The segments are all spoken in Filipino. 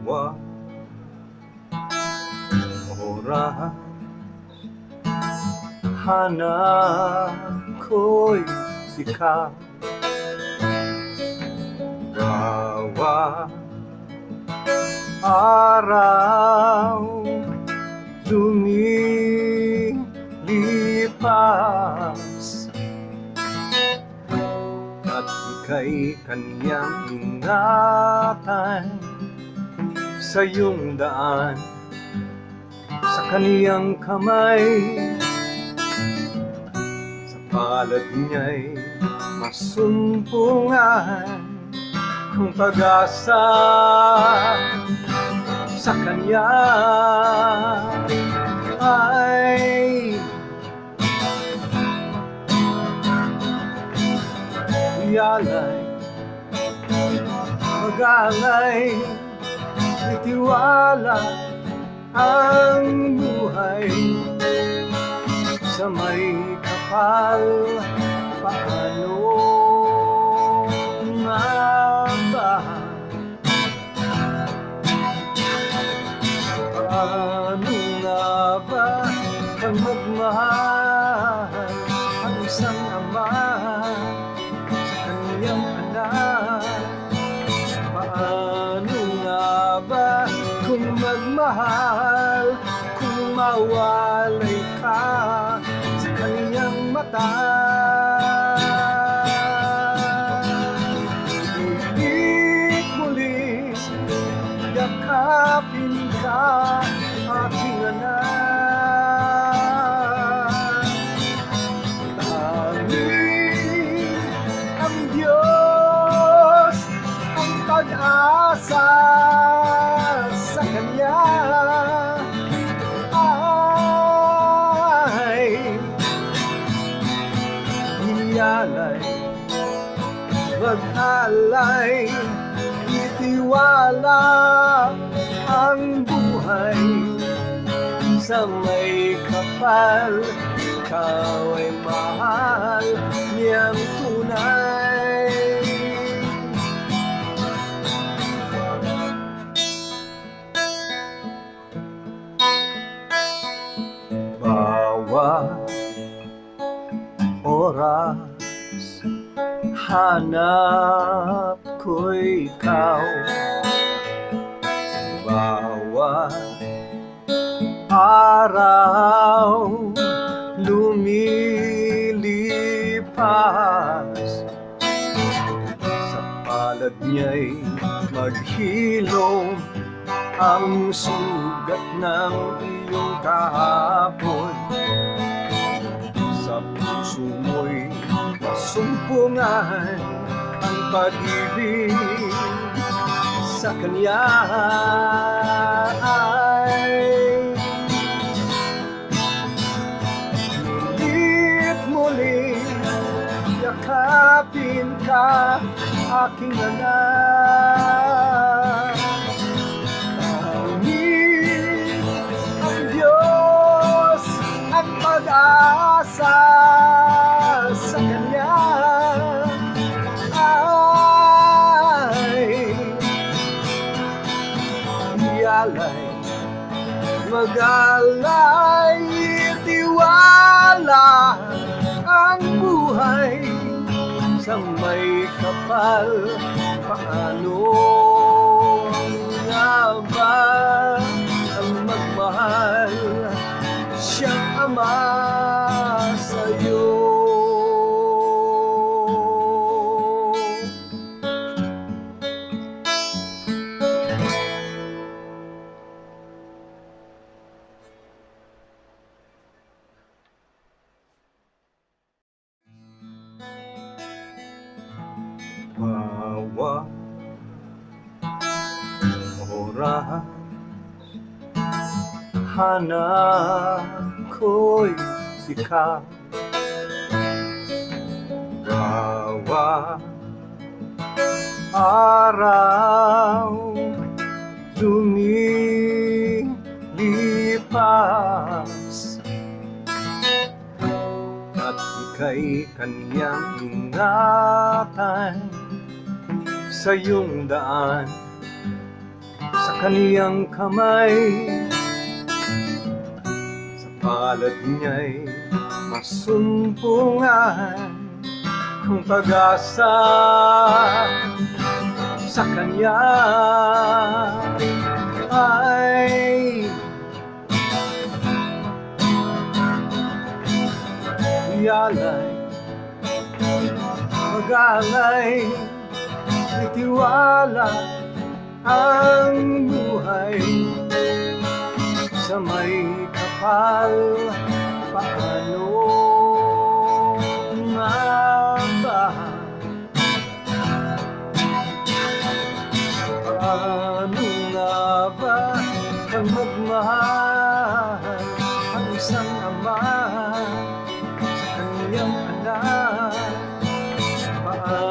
Bawat oras. Hanap ko'y ikaw Bawat araw. Lumilipas. At ika'y kanyang ingatan Sa iyong daan Sa kaniyang kamay. Sa palad niya'y masumpungan Ang pag-asa sa kanya ay Iyalay, mag-alay, itiwala ang buhay sa may kapal. Paano nga ba paano nga ba ang magmahal ang isang ama sa kanyang magmahal kung mawalay ka sa kanyang mata. Ulit muli yakapin ka aking anak. Tanging ang Diyos ang pag-asa mag-alay, itiwala ang buhay. Sa may kapal ikaw ay mahal niyang tunay hanap ko'y ikaw. Bawat araw lumilipas Sa palad niya'y maghilom ang sugat ng iyong kahapon. Sa puso mo'y masumpungan ang pag-ibig sa kanya ay Mulit muli yakapin ka aking anak mag-alay, tiwala ang buhay sa may kapal. Paano nga ba ang magmahal? Siyang ama Bawat oras Hanap ko'y ikaw Bawat araw lumilipas At ika'y kanyang ingatan sa iyong daan Sa kaniyang kamay. Sa palad niya'y masumpungan Ang pag-asa sa kanya ay Yalay Mag-alay Itiwala ang buhay Sa may kapal. Paano nga ba? Paano nga ba Ang magmahal Ang isang ama Sa kanyang anak? Paano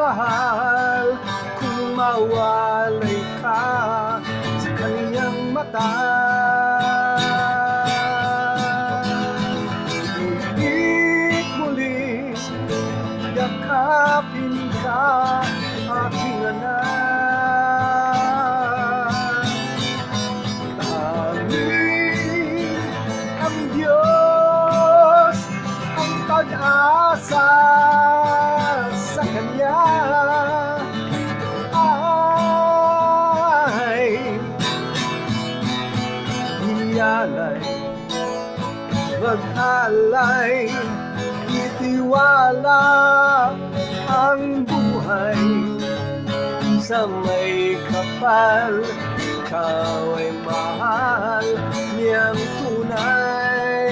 magmahal Kung mawalay ka sa kaniyang mata mag-alay, itiwala ang buhay. Sa may kapal ikaw ay mahal niyang tunay.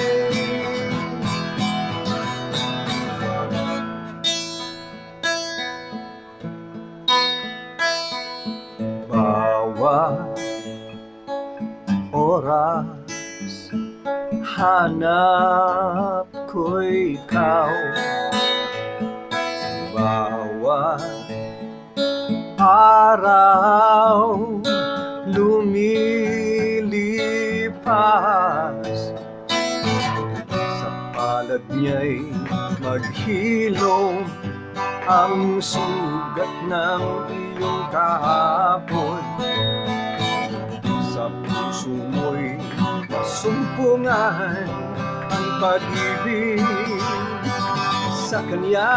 Bawat oras Hanap ko ikaw. Bawat araw lumilipas. Sa palad niya'y maghilom Ang sugat ng iyong kahapon. Sa puso mo'y masumpungan Ang pag-ibig sa Kanya